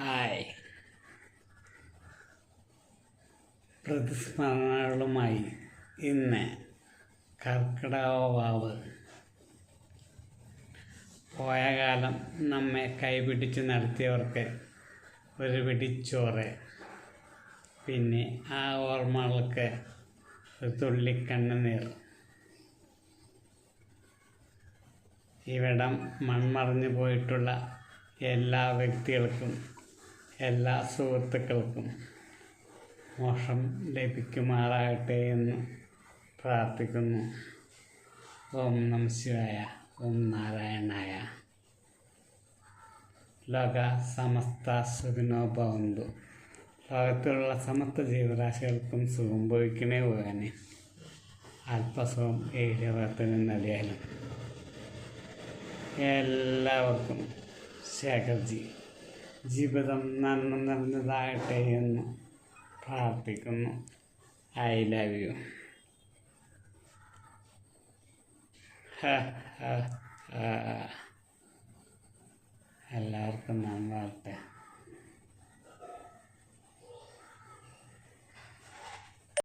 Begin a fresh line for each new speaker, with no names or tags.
Hi. പ്രതിസ്മരണകളുമായി ഇന്ന് കർക്കിടകവാവ് പോയ കാലം നമ്മെ കൈപിടിച്ച് നടത്തിയവർക്ക് ഒരു പിടിച്ചോറ് പിന്നെ ആ ഓർമ്മകൾക്ക് ഒരു തുള്ളി കണ്ണുനീർ ഇവിടം മൺമറഞ്ഞു പോയിട്ടുള്ള എല്ലാ വ്യക്തികൾക്കും എല്ലാ സുഹൃത്തുക്കൾക്കും മോക്ഷം ലഭിക്കുമാറാകട്ടെ എന്ന് പ്രാർത്ഥിക്കുന്നു. ഓം നമ ശിവായ ഓം നാരായണായ. ലോക സമസ്ത സുഖിനോ ഭവന്തു. ലോകത്തിലുള്ള സമസ്ത ജീവരാശികൾക്കും സുഖം ഭവിക്കണേ പോകാനെ അല്പസുഖം ഏഴവത്തിന് നൽകിയാലും എല്ലാവർക്കും ശേഖർജി. ജീവിതം നന്മ നിറഞ്ഞതാകട്ടെ എന്ന് പ്രാർത്ഥിക്കുന്നു. ഐ ലവ് യു എല്ലാവർക്കും നന്നാകട്ടെ